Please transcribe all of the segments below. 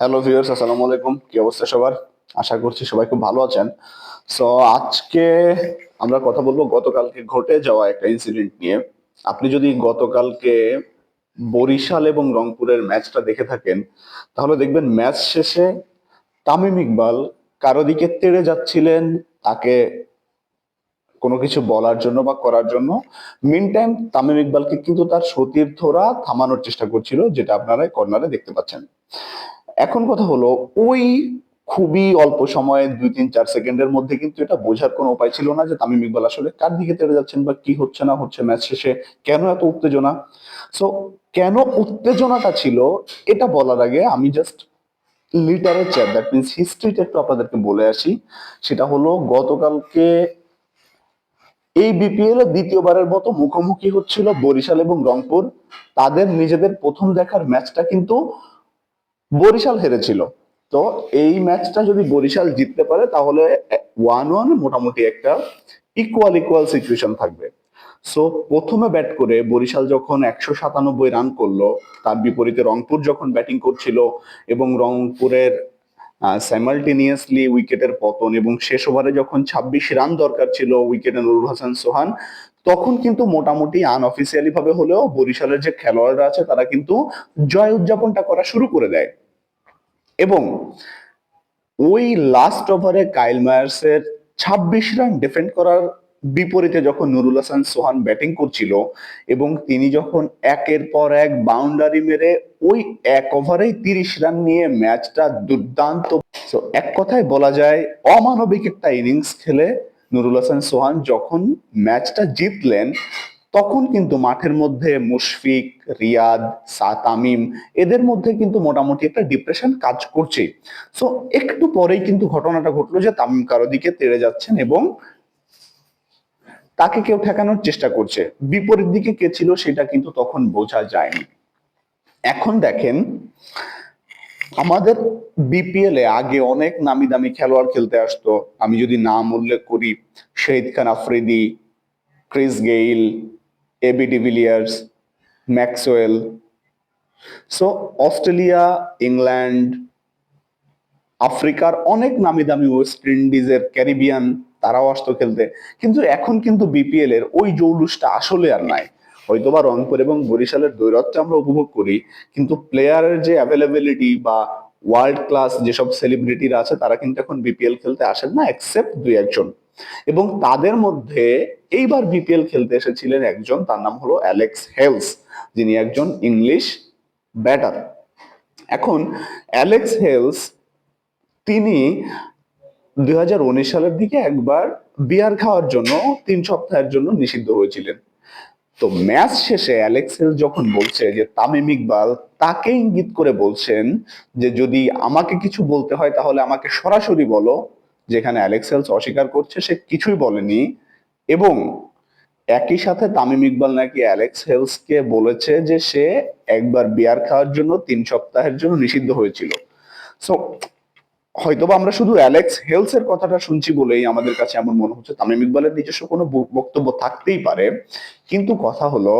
Hello viewers আসসালামু আলাইকুম। কি অবস্থা সবার? আশা করছি সবাই খুব ভালো আছেন। সো আজকে আমরা কথা বলব গতকালকে ঘটে যাওয়া একটা ইনসিডেন্ট নিয়ে। আপনি যদি গতকালকে বরিশাল এবং রংপুরের ম্যাচটা দেখে থাকেন, তাহলে দেখবেন ম্যাচ শেষে তামিম ইকবাল কারও দিকে তেড়ে যাচ্ছিলেন তাকে কোনো কিছু বলার জন্য বা করার জন্য। মিন টাইম তামিম ইকবালকে কিন্তু তার সতীর্থরা থামানোর চেষ্টা করছিল, যেটা আপনারা কর্নারে দেখতে পাচ্ছেন। এখন কথা হলো, ওই খুবই অল্প সময়ে দুই তিন চার সেকেন্ডের মধ্যে কিন্তু এটা বোঝার কোনো উপায় ছিল না যে তামিম ইকবাল আসলে কার দিকে তেড়ে যাচ্ছেন বা কি হচ্ছে না হচ্ছে ম্যাচ শেষে, কেন এত উত্তেজনা? সো কেন উত্তেজনাটা ছিল এটা বলার আগে আমি জাস্ট লিটারেচার দ্যাট মিনস হিস্ট্রিটা একটু আপনাদেরকে বলে আসি। সেটা হলো গতকালকে এই বিপিএল দ্বিতীয়বারের মতো মুখোমুখি হচ্ছিল বরিশাল এবং রংপুর। তাদের নিজেদের প্রথম দেখার ম্যাচটা কিন্তু বরিশাল হেরেছিল। তো এই ম্যাচটা যদি বরিশাল জিততে পারে, তাহলে ওয়ান ওয়ান মোটামুটি একটা ইকুয়াল ইকুয়াল সিচুয়েশন থাকবে। সো প্রথমে ব্যাট করে বরিশাল যখন একশো সাতানব্বই রান করল, তার বিপরীতে রংপুর যখন ব্যাটিং করছিল এবং রংপুরের স্যামাল্টেনিয়াসলি উইকেটের পতন এবং শেষ ওভারে যখন ছাব্বিশ রান দরকার ছিল উইকেটে নুরুল হাসান, সোহান, তখন কিন্তু মোটামুটি আনঅফিসিয়ালি ভাবে হলেও বরিশালের যে খেলোয়াড়রা আছে, তারা কিন্তু জয় উদযাপনটা করা শুরু করে দেয়। এবং ওই লাস্ট ওভারে কাইল মায়ার্সের ছাব্বিশ রান ডিফেন্ড করার বিপরীতে যখন নুরুল হাসান সোহান ব্যাটিং করছিল এবং তিনি যখন একের পর এক বাউন্ডারি মেরে ওই এক ওভারেই তিরিশ রান নিয়ে ম্যাচটা দুর্দান্ত। এক কথায় বলা যায়, অমানবিক একটা ইনিংস খেলে নুরুল হাসান সোহান যখন ম্যাচটা জিতলেন তখন কিন্তু মাঠের মধ্যে মুশফিক, রিয়াদ সা তামিম এদের মধ্যে কিন্তু মোটামুটি একটা ডিপ্রেশন কাজ করছে। সো একটু পরেই কিন্তু ঘটনাটা ঘটলো যে তামিম কারও দিকে তেড়ে যাচ্ছেন এবং তাকে কেউ ঠেকানোর চেষ্টা করছে। বিপরীত দিকে কে ছিল সেটা কিন্তু তখন বোঝা যায়নি। এখন দেখেন, আমাদের বিপিএল এ আগে অনেক নামি দামি খেলোয়াড় খেলতে আসতো। আমি যদি নাম উল্লেখ করি, Shahid Khan Afridi, Chris Gayle AB de Villiers Maxwell so Australia England আফ্রিকার অনেক নামি দামি ওয়েস্ট ইন্ডিজের ক্যারিবিয়ান তারাও আসতো খেলতে। কিন্তু এখন কিন্তু বিপিএল এর ওই জৌলুসটা আসলে আর নাই। হয়তোবা রংপুর এবং বরিশালের দৈরথটা আমরা উপভোগ করি, কিন্তু প্লেয়ারের যে অ্যাভেলেবিলিটি বা ওয়ার্ল্ড ক্লাস যেসব সেলিব্রিটিরা আছে, তারা কিন্তু এখন বিপিএল খেলতে আসেন না এক্সেপ্ট দুই একজন। এবং তাদের মধ্যে এইবার বিপিএল খেলতে এসেছিলেন একজন, তার নাম হলো অ্যালেক্স হেলস যিনি একজন ইংলিশ ব্যাটার এখন অ্যালেক্স হেলস তিনি দুই সালের দিকে একবার বিয়ার খাওয়ার জন্য তিন সপ্তাহের জন্য নিষিদ্ধ হয়েছিলেন। তো ম্যাচ শেষে অ্যালেক্সেল যখন বলছে যে তামিম ইকবাল তাকে ইঙ্গিত করে বলছেন যে যদি আমাকে কিছু বলতে হয় তাহলে আমাকে সরাসরি বলো যেখানে অ্যালেক্সেলস অস্বীকার করছে, সে কিছুই বলেনি। এবং একই সাথে তামিম ইকবাল নাকি অ্যালেক্স হেলসকে বলেছে যে সে একবার বিয়ার খাওয়ার জন্য তিন সপ্তাহের জন্য নিষিদ্ধ হয়েছিল। সো হয়তোবা আমরা শুধু অ্যালেক্স হেলস এর কথাটা শুনছি বলেই আমাদের কাছে এমন মনে হচ্ছে। তামিম ইকবালের নিজস্ব কোনো বক্তব্য থাকতেই পারে। কিন্তু কথা হলো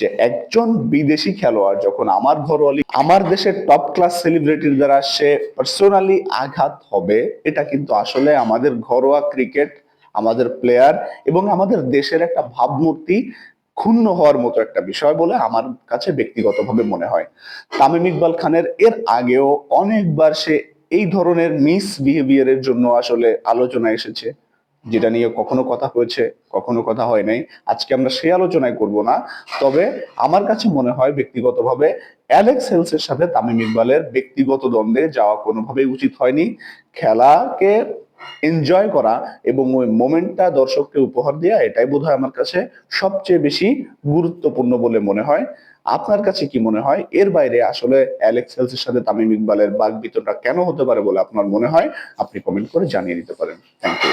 যে একজন বিদেশি খেলোয়াড় যখন আমার ঘরোয়া league, আমার দেশের টপ ক্লাস সেলিব্রিটির দ্বারা সে পার্সোনালি আঘাত হবে এটা কিন্তু আসলে আমাদের ঘরোয়া ক্রিকেট আমাদের প্লেয়ার এবং আমাদের দেশের একটা ভাবমূর্তি ক্ষুণ্ণ হওয়ার মতো একটা বিষয় বলে আমার কাছে ব্যক্তিগতভাবে মনে হয়। তামিম ইকবাল খানের এর আগেও অনেকবার সে এই ধরনের মিস বিহেভিয়ারের জন্য আসলে আলোচনা এসেছে, যেটা নিয়ে কখনো কথা হয়েছে, কখনো কথা হয় নাই। আজকে আমরা সেই আলোচনায় করব না। তবে আমার কাছে মনে হয় ব্যক্তিগতভাবে অ্যালেক্স হেলসের সাথে তামিম ইকবালের ব্যক্তিগত দ্বন্দ্বে যাওয়া কোনোভাবেই উচিত হয়নি। খেলাকে এনজয় করা এবং ওই মোমেন্টটা দর্শককে উপহার দেওয়া এটাই বোধহয় আমার কাছে সবচেয়ে বেশি গুরুত্বপূর্ণ বলে মনে হয়। আপনার কাছে কি মনে হয়? এর বাইরে আসলে অ্যালেক্স হেলসের সাথে তামিম ইকবালের বাগবিতনটা কেন হতে পারে বলে আপনার মনে হয়? আপনি কমেন্ট করে জানিয়ে দিতে পারেন। Thank you